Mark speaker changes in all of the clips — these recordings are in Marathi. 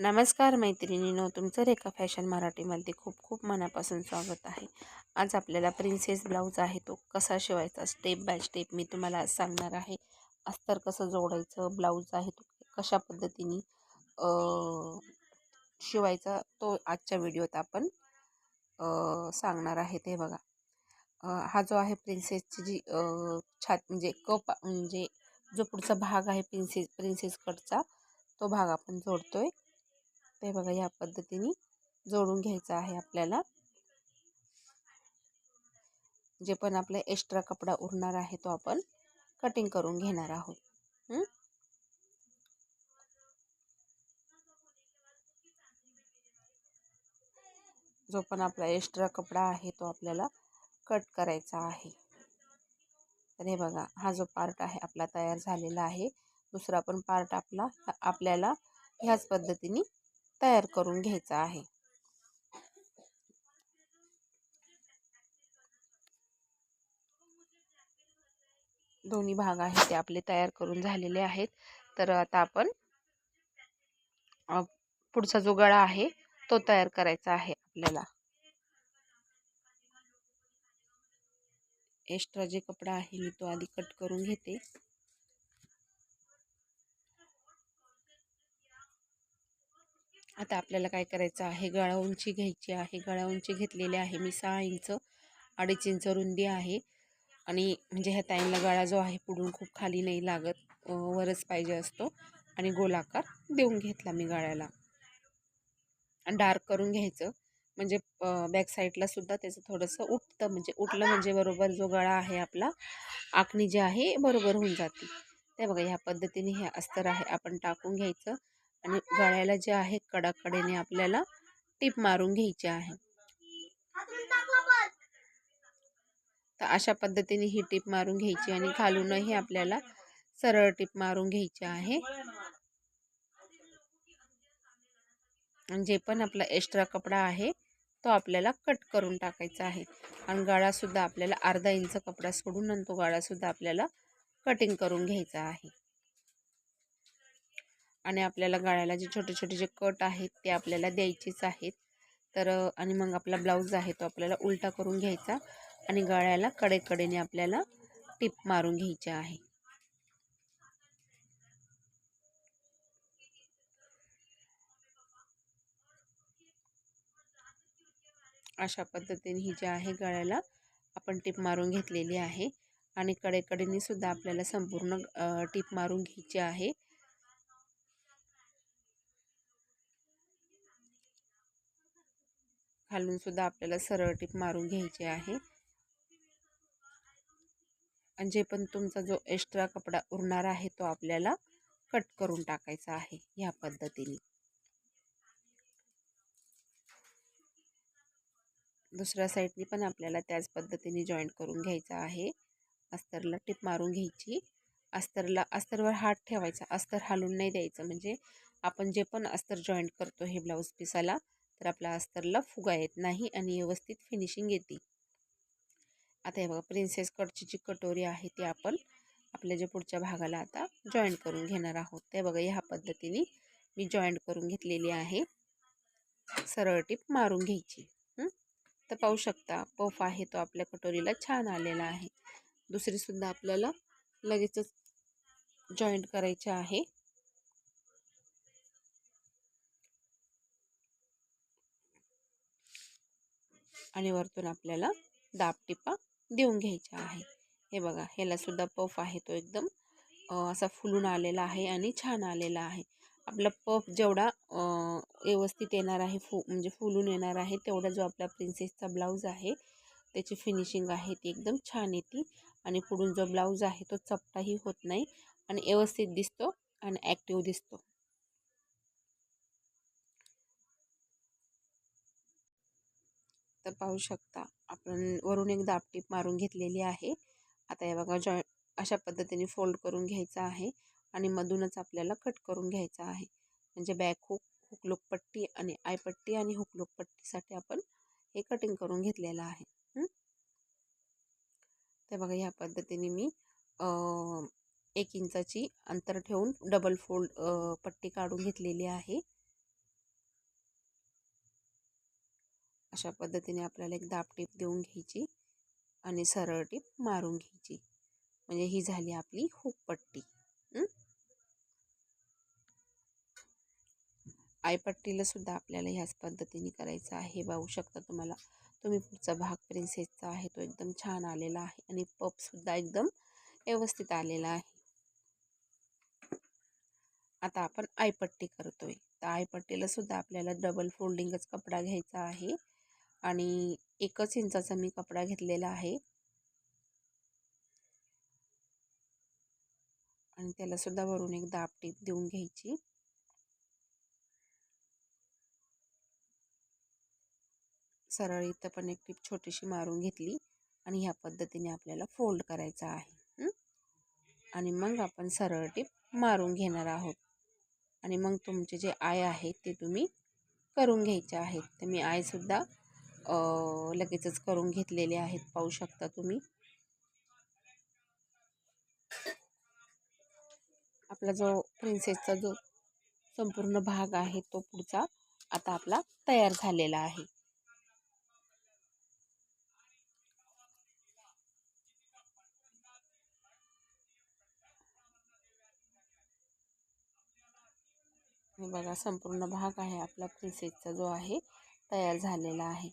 Speaker 1: नमस्कार मैत्रिणीनो तुमचं रेखा फॅशन मराठीमध्ये खूप खूप मनापासून स्वागत आहे. आज आपल्याला प्रिन्सेस ब्लाऊज आहे तो कसा शिवायचा स्टेप बाय स्टेप मी तुम्हाला आज सांगणार आहे. अस्तर कसं जोडायचं ब्लाऊज आहे तो कशा पद्धतीने शिवायचा तो आजच्या व्हिडिओत आपण सांगणार आहे ते बघा. हा जो आहे प्रिन्सेसची जी छात म्हणजे कप म्हणजे जो पुढचा भाग आहे प्रिन्सेस प्रिन्सेस कटचा तो भाग आपण जोडतो आहे ते बघा या पद्धतीने जोडून घ्यायचं आहे आपल्याला. जे पण आपला एक्स्ट्रा कपडा उरणार आहे तो आपण कटिंग करून घेणार आहोत. जो पण आपला एक्स्ट्रा कपडा आहे तो आपल्याला कट करायचा आहे. तर हे बघा हा जो पार्ट आहे आपला तयार झालेला आहे. दुसरा पण पार्ट आपला आपल्याला ह्याच पद्धतीने तयार करून घ्यायचा आहे. दोन्ही भाग आहेत ते आपले तयार करून झालेले आहेत. तर आता आपण पुढचा जो गळा आहे तो तयार करायचा आहे आपल्याला. एक्स्ट्रा जे कपडा आहे मी तो आधी कट करून घेते. आता आपल्याला काय करायचं आहे? गळा उंची घ्यायची आहे. गळा उंची घेतलेली आहे. मी सहा इंच अडीच इंच रुंदी आहे. आणि म्हणजे ह्या ताईंला गळा जो आहे पुढून खूप खाली नाही लागत. वरच पाहिजे असतो. आणि गोलाकार देऊन घेतला मी गळ्याला. डार्क करून घ्यायचं. म्हणजे बॅक साईडला सुद्धा त्याचं थोडंसं उठतं. म्हणजे उठलं म्हणजे बरोबर जो गळा आहे आपला आखणी जी आहे बरोबर होऊन जाते. ते बघा ह्या पद्धतीने हे अस्तर आहे. आपण टाकून घ्यायचं. आणि गळ्याला जे आहे कडाकडेने आपल्याला टीप मारून घ्यायची आहे. तर अशा पद्धतीने ही टीप मारून घ्यायची आणि खालूनही आपल्याला सरळ टीप मारून घ्यायची आहे. आणि जे पण आपला एक्स्ट्रा कपडा आहे तो आपल्याला कट करून टाकायचा आहे. आणि गाळासुद्धा आपल्याला अर्धा इंच कपडा सोडून आणि तो गाळासुद्धा आपल्याला कटिंग करून घ्यायचा आहे. आणि आपल्याला गळ्याला जे छोटे छोटे जे कट आहेत ते आपल्याला द्यायचेच आहेत. तर आणि मग आपला ब्लाऊज आहे तो आपल्याला उलटा करून घ्यायचा आणि गळ्याला कडेकडेने आपल्याला टिप मारून घ्यायची आहे. अशा पद्धतीने ही जी आहे गळ्याला आपण टिप मारून घेतलेली आहे आणि कडेकडेने सुद्धा आपल्याला संपूर्ण टिप मारून घ्यायची आहे. खालून सुद्धा आपल्याला सरळ टीप मारून घ्यायची आहे. आणि जे पण तुमचा जो एक्स्ट्रा कपडा उरणार आहे तो आपल्याला कट करून टाकायचा आहे ह्या पद्धतीने. दुसऱ्या साईडनी पण आपल्याला त्याच पद्धतीने जॉईंट करून घ्यायचा आहे. अस्तरला टिप मारून घ्यायची. अस्तरला अस्तरवर हात ठेवायचा. अस्तर हालून नाही द्यायचं. म्हणजे आपण जे पण अस्तर जॉईंट करतो हे ब्लाऊज पिसाला तर आपल्या अस्तरला फुगा येत नाही आणि व्यवस्थित फिनिशिंग येते. आता हे बघा प्रिन्सेस कटची जी कटोरी आहे ती आपण आपल्या जे पुढच्या भागाला आता जॉईंट करून घेणार आहोत. ते बघा ह्या पद्धतीने मी जॉईंट करून घेतलेली आहे. सरळ टीप मारून घ्यायची. तर पाहू शकता पफ आहे तो आपल्या कटोरीला छान आलेला आहे. दुसरीसुद्धा आपल्याला लगेचच जॉईंट करायचे आहे. आणि वरतून आपल्याला दाब टिपा देऊन घ्यायच्या आहे. हे बघा ह्याला सुद्धा पफ आहे तो एकदम. असा फुलून आलेला आहे आणि छान आलेला आहे. आपला पफ जेवढा व्यवस्थित येणार आहे फु म्हणजे फुलून येणार आहे तेवढा जो आपला प्रिन्सेसचा ब्लाऊज आहे त्याची फिनिशिंग आहे ती एकदम छान येते. आणि पुढून जो ब्लाऊज आहे तो चपटाही होत नाही. आणि व्यवस्थित दिसतो आणि ॲक्टिव्ह दिसतो. तर पाहू शकता. आपण वरून एक दापटीप मारून घेतलेली आहे. आता हे बघा जॉ अशा पद्धतीने फोल्ड करून घ्यायचा आहे आणि मधूनच आपल्याला कट करून घ्यायचा आहे. म्हणजे बॅक हुक हुकलोक पट्टी आणि आयपट्टी आणि हुकलोक पट्टीसाठी आपण हे कटिंग करून घेतलेलं आहे. ते बघा ह्या पद्धतीने मी एक इंचाची अंतर ठेवून डबल फोल्ड पट्टी काढून घेतलेली आहे. अशा पद्धतीने आपल्याला एक दाब टीप देऊन घ्यायची आणि सरळ टीप मारून घ्यायची. म्हणजे ही झाली आपली हुक पट्टी आयपट्टीला सुद्धा आपल्याला ह्याच पद्धतीने करायचं आहे. पाहू शकता तुम्हाला. तुम्ही पुढचा भाग प्रिन्सेसचा आहे. तो एकदम छान आलेला आहे आणि पपसुद्धा एकदम व्यवस्थित आलेला आहे. आता आपण आयपट्टी करतोय. तर आयपट्टीला सुद्धा आपल्याला डबल फोल्डिंगच कपडा घ्यायचा आहे. आणि एकच इंचाचा मी कपडा घेतलेला आहे. आणि त्याला सुद्धा वरून एक दाब टीप देऊन घ्यायची. सरळ इथं पण एक टीप छोटीशी मारून घेतली आणि ह्या पद्धतीने आपल्याला फोल्ड करायचा आहे. आणि मग आपण सरळ टीप मारून घेणार आहोत. आणि मग तुमचे जे आय आहेत ते तुम्ही करून घ्यायचे आहेत. तर मी आयसुद्धा लगेचच करून घेतलेले आहेत पाहू शकता तुम्ही. आपला जो प्रिन्सेसचा जो संपूर्ण भाग आहे तो पुढचा आता आपला तयार झालेला आहे. बघा संपूर्ण भाग आहे आपला प्रिन्सेसचा जो आहे तयार झालेला आहे.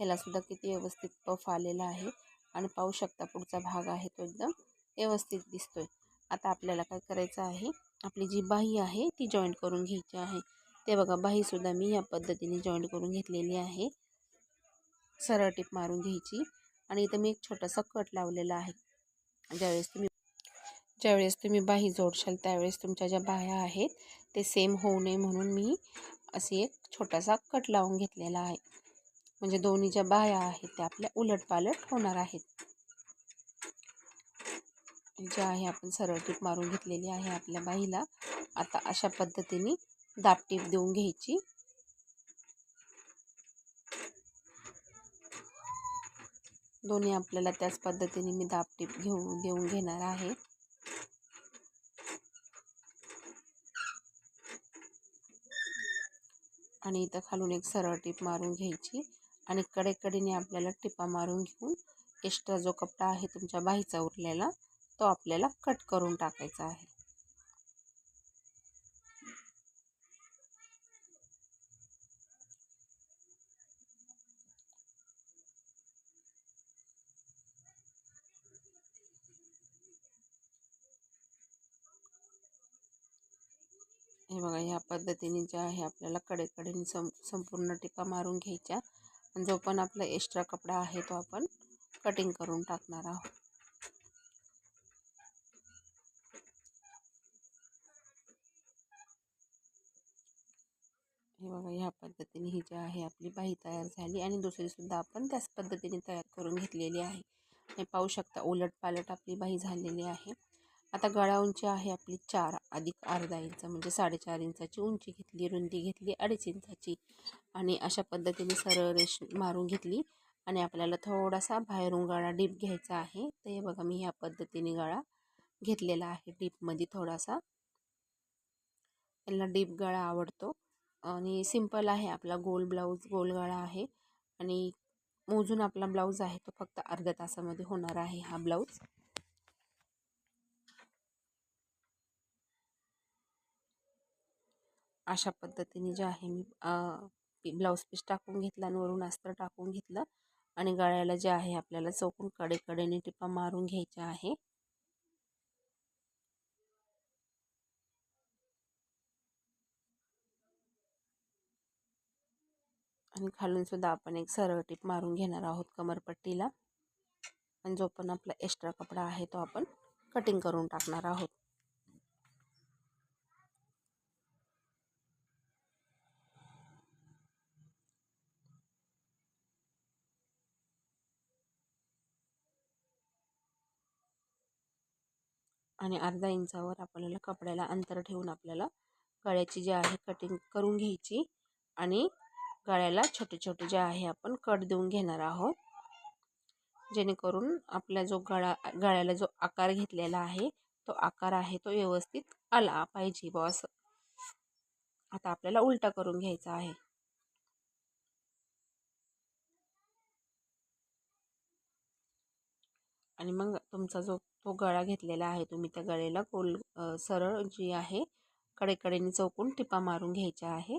Speaker 1: ह्याला सुद्धा किती व्यवस्थित पफ आलेला आहे. आणि पाहू शकता पुढचा भाग आहे तो एकदम व्यवस्थित दिसतोय. आता आपल्याला काय करायचं आहे? आपली जी बाही आहे ती जॉईंट करून घ्यायची आहे. ते बघा बाहीसुद्धा मी या पद्धतीने जॉईंट करून घेतलेली आहे. सरळ टीप मारून घ्यायची. आणि इथं मी एक छोटासा कट लावलेला आहे. ज्यावेळेस तुम्ही ज्यावेळेस तुम्ही बाही जोडशाल त्यावेळेस तुमच्या ज्या बाह्या आहेत ते सेम होऊ नये म्हणून मी असे एक छोटासा कट लावून घेतलेला आहे. म्हणजे दोन्ही ज्या बाया आहेत त्या आपल्या उलटपालट होणार आहेत. ज्या आहे आपण सरळ टीप मारून घेतलेली आहे आपल्या बाईला. आता अशा पद्धतीने दाबटीप देऊन घ्यायची. दोन्ही आपल्याला त्याच पद्धतीने मी दाबटीप घेऊन देऊन घेणार आहे. आणि इथं खालून एक सरळ टीप मारून घ्यायची. आणि कडेकडीने आपल्याला टिपा मारून घेऊन एक्स्ट्रा जो कपडा आहे तुमच्या बाहीचा उरलेला तो आपल्याला कट करून टाकायचा आहे. हे बघा ह्या पद्धतीने जे आहे आपल्याला कडेकडेने सं संपूर्ण टिपा मारून घ्यायच्या. आणि जो पण आपला एक्स्ट्रा कपडा आहे तो आपण कटिंग करून टाकणार आहोत. हे बघा ह्या पद्धतीने ही जी आहे आपली बाही तयार झाली आणि दुसरीसुद्धा आपण त्याच पद्धतीने तयार करून घेतलेली आहे. हे पाहू शकता उलट पालट आपली बाही झालेली आहे. आता गळा उंची आहे आपली चार अधिक अर्धा इंच म्हणजे साडेचार इंचाची उंची घेतली रुंदी घेतली अडीच इंचाची. आणि अशा पद्धतीने सरळ रेश मारून घेतली. आणि आपल्याला थोडासा बाहेरून गळा डीप घ्यायचा आहे. तर हे बघा मी ह्या पद्धतीने गळा घेतलेला आहे डीपमध्ये थोडासा. त्यांना डीप गळा आवडतो. आणि सिंपल आहे आपला गोल ब्लाऊज गोल गळा आहे. आणि मोजून आपला ब्लाऊज आहे तो फक्त अर्ध्या तासामध्ये होणार आहे हा ब्लाऊज. अशा पद्धतीने जे आहे मी ब्लाऊज पीस टाकून घेतला आणि वरून अस्तर टाकून घेतलं आणि गळ्याला जे आहे आपल्याला चौकून कडेकडेने टिपा मारून घ्यायच्या आहे. आणि खालून सुद्धा आपण एक सरळ टीप मारून घेणार आहोत कमरपट्टीला. आणि जो पण आपला एक्स्ट्रा कपडा आहे तो आपण कटिंग करून टाकणार आहोत. आणि अर्धा इंचावर आपल्याला कपड्याला अंतर ठेवून आपल्याला गळ्याची जी आहे कटिंग करून घ्यायची आणि गळ्याला छोटे छोटे जे आहे आपण कट देऊन घेणार आहोत. जेणेकरून आपला जो गळा गळ्याला जो आकार घेतलेला आहे तो आकार आहे तो व्यवस्थित आला पाहिजे बॉस आता आपल्याला उलटा करून घ्यायचा आहे. आणि मग तुमचा जो तो गळा घेतलेला आहे. तुम्ही त्या गळेला गोल सरळ जी आहे कडेकडेने चौकून टिपा मारून घ्यायच्या आहे.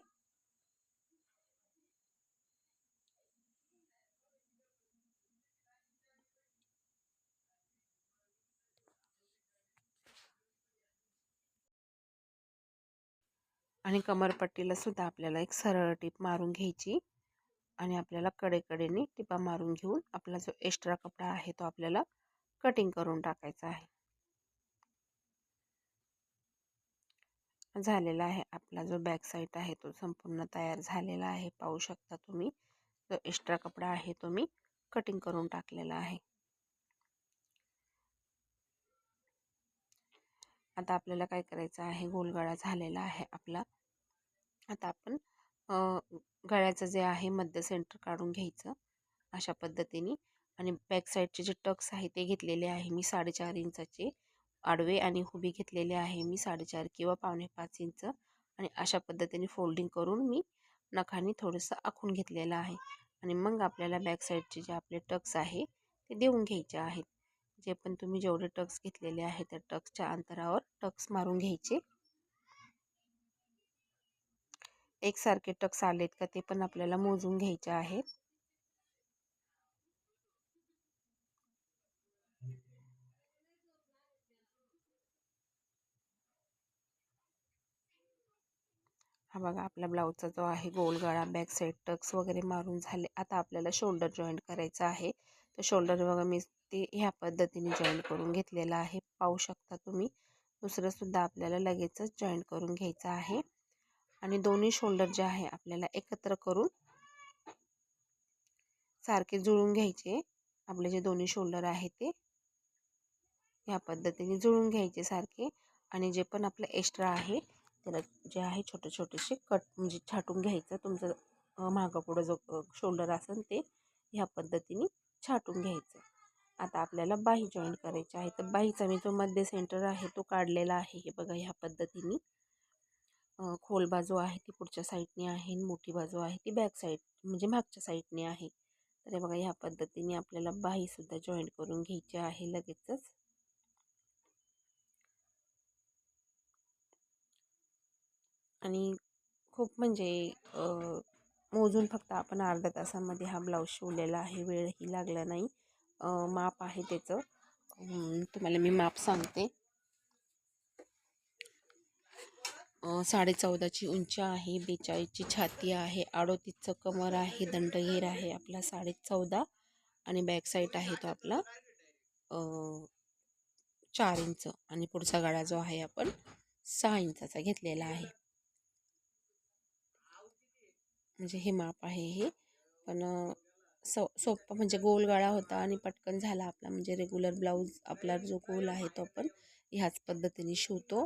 Speaker 1: आणि कमरपट्टीला सुद्धा आपल्याला एक सरळ टीप मारून घ्यायची. आणि आपल्याला कडेकडेने टिपा मारून घेऊन आपला जो एक्स्ट्रा कपडा आहे तो आपल्याला कटिंग करून टाकायचं आहे. झालेला आहे आपला जो बॅक साईड आहे तो संपूर्ण तयार झालेला आहे. पाहू शकता तुम्ही जो एक्स्ट्रा कपडा आहे तो मी कटिंग करून टाकलेला आहे. आता आपल्याला काय करायचं आहे? गोलगळा झालेला आहे आपला. आता आपण गळ्याचं जे आहे मध्य सेंटर काढून घ्यायचं. अशा पद्धतीने आणि बॅक साईडचे जे टक्स आहे ते घेतलेले आहे मी साडेचार इंचाचे. आडवे आणि उभी घेतलेले आहे मी साडेचार किंवा पावणे पाच इंच. आणि अशा पद्धतीने फोल्डिंग करून मी नखाने थोडंसं आखून घेतलेलं आहे. आणि मग आपल्याला बॅक साईडचे जे आपले टक्स आहे ते देऊन घ्यायचे आहेत. जे पण तुम्ही जेवढे टक्स घेतलेले आहे त्या टक्सच्या अंतरावर टक्स मारून घ्यायचे. एकसारखे टक्स आलेत का ते पण आपल्याला मोजून घ्यायचे आहेत. हा बघा आपला ब्लाऊजचा जो आहे गोल गळा बॅक साईड टक्स वगैरे मारून झाले. आता आपल्याला शोल्डर जॉईंट करायचं आहे. तर शोल्डर बघा मी ते ह्या पद्धतीने जॉईंट करून घेतलेलं आहे. पाहू शकता तुम्ही. दुसरंसुद्धा आपल्याला लगेचच जॉईंट करून घ्यायचं आहे. आणि दोन्ही शोल्डर जे आहे आपल्याला एकत्र करून सारखे जुळून घ्यायचे. आपले जे दोन्ही शोल्डर आहे ते ह्या पद्धतीने जुळून घ्यायचे सारखे. आणि जे पण आपलं एक्स्ट्रा आहे त्याला जे आहे छोटे छोटेसे कट म्हणजे छाटून घ्यायचं. तुमचं मागापुढं जो शोल्डर असेल ते ह्या पद्धतीने छाटून घ्यायचं. आता आपल्याला बाही जॉईन करायची आहे. तर बाहीचा मी जो मध्य सेंटर आहे तो काढलेला आहे. हे बघा ह्या पद्धतीने. खोल बाजू आहे ती पुढच्या साईडने आहे मोठी बाजू आहे ती बॅक साईड म्हणजे मागच्या साईडने आहे. तर हे बघा ह्या पद्धतीने आपल्याला बाहीसुद्धा जॉईंट करून घ्यायची आहे लगेचच. आणि खूप म्हणजे मोजून फक्त आपण अर्ध्या तासामध्ये हा ब्लाऊज शिवलेला आहे वेळही लागला नाही. माप आहे त्याचं. तुम्हाला मी माप सांगते. साडे चौदाची उंची आहे बेचाळीसची छाती आहे अडोतीसचं कमर आहे दंडगीर आहे आपला साडे चौदा आणि बॅक साईड आहे तो आपला चार इंच आणि पुढचा गाडा जो आहे आपण सहा इंचाचा घेतलेला आहे. म्हणजे हे माप आहे हे. पण सो सोपं म्हणजे गोल गळा होता आणि पटकन झाला आपला म्हणजे रेग्युलर ब्लाऊज आपला जो गोल आहे तो आपण ह्याच पद्धतीने शिवतो.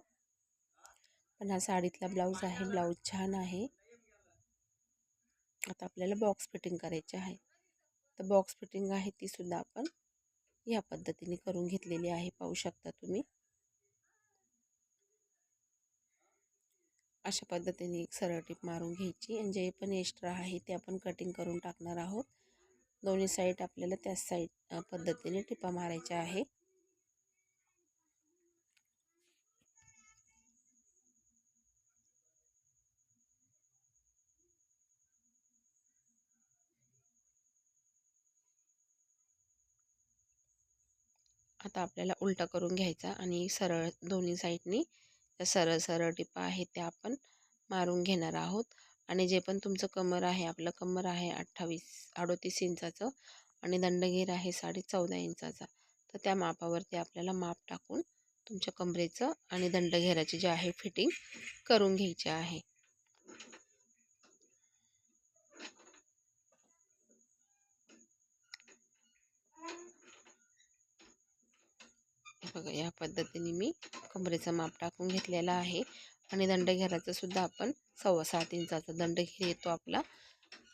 Speaker 1: पण हा साडीतला ब्लाऊज आहे ब्लाऊज छान आहे. आता आपल्याला बॉक्स फिटिंग करायची आहे. तर बॉक्स फिटिंग आहे ती सुद्धा आपण या पद्धतीने करून घेतलेली आहे पाहू शकता तुम्ही. अशा पद्धतीने एक सरळ टीप मारून घ्यायची. आणि जे पण एक्स्ट्रा आहे ते आपण कटिंग करून टाकणार आहोत. दोन्ही साईड आपल्याला त्याच साईड पद्धतीने टिपा मारायच्या आहे आता आपल्याला उलटा करून घ्यायचा आणि सरळ दोन्ही साईडनी ज्या सरळ सरळ टिपा आहेत त्या आपण मारून घेणार आहोत. आणि जे पण तुमचं कमर आहे आपलं कमर आहे अठ्ठावीस अडोतीस इंचाचं आणि दंडगीर आहे साडे चौदा इंचाचा तर त्या मापावरती आपल्याला माप टाकून तुमच्या कमरेचं आणि दंडघेराची जे आहे फिटिंग करून घ्यायची आहे. बघा या पद्धतीने मी कमरेचं माप टाकून घेतलेला आहे. आणि दंडघेराचं सुद्धा आपण सव्वा सात इंचाचा दंडघेर येतो आपला.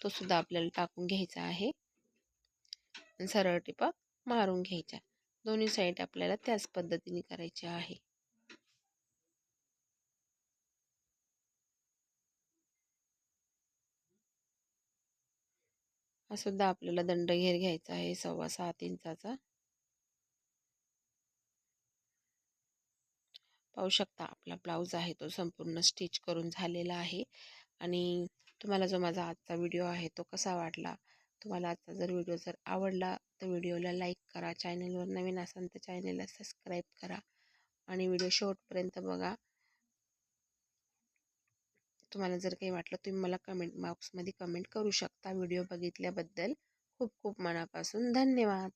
Speaker 1: तो सुद्धा आपल्याला टाकून घ्यायचा आहे. सरळ टिपा मारून घ्यायच्या. दोन्ही साईड आपल्याला त्याच पद्धतीने करायच्या आहे. हा सुद्धा आपल्याला दंडघेर घ्यायचा आहे. सव्वा सात इंचाचा. पाहू शकता आपला ब्लाऊज आहे तो संपूर्ण स्टिच करून झालेला आहे आणि तुम्हाला जो माझा आजचा व्हिडिओ आहे तो कसा वाटला? तुम्हाला आजचा जर व्हिडिओ जर आवडला तर व्हिडिओला लाईक करा चॅनलवर नवीन असाल तर चॅनलला सबस्क्राईब करा आणि व्हिडिओ शेवटपर्यंत बघा. तुम्हाला जर काही वाटलं तुम्ही मला कमेंट बॉक्समध्ये कमेंट करू शकता. व्हिडिओ बघितल्याबद्दल खूप खूप मनापासून धन्यवाद.